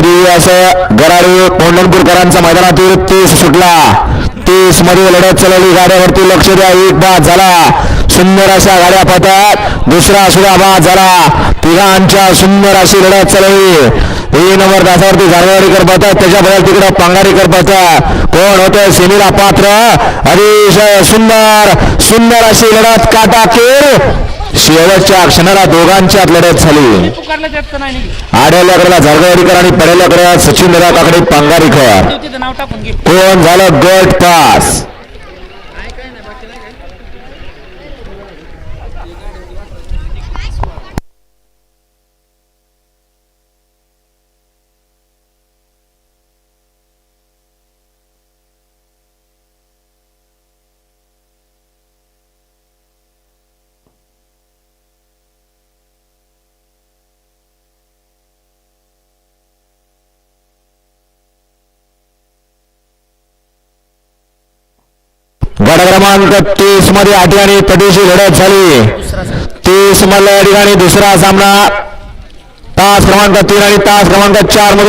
दिव्य असं गराडे कोंढणपूरकरांचा मैदानातील तीस सुटला. तीसमध्ये लढत चालवली. गाड्यावरती लक्ष द्या. एक बाद झाला. सुंदर अशा गाड्या पळतात. दुसरा सुद्धा बाद झाला. तिघांच्या सुंदर अशी लढत चालवली. ही नंबर तासावरती जारवाडीकर पाहतात त्याच्या बद्दल तिकडं पांगारीकर पाहतात कोण होतं? सेमीला पात्र. अतिशय सुंदर सुंदर अशी लढत काटाकीर शेवटच्या क्षणाला दोघांच्यात लढत झाली. आड्याल्याकडला झारगावडीकर आणि पडेल्याकडे सचिन दादा काकडे पांगारीकर कोण झालं गट पास? गट क्रमांक तीसमध्ये या ठिकाणी तटीशी लढत झाली? तीस मधल्या या ठिकाणी दुसरा सामना. तास क्रमांक तीन आणि तास क्रमांक चारमध्ये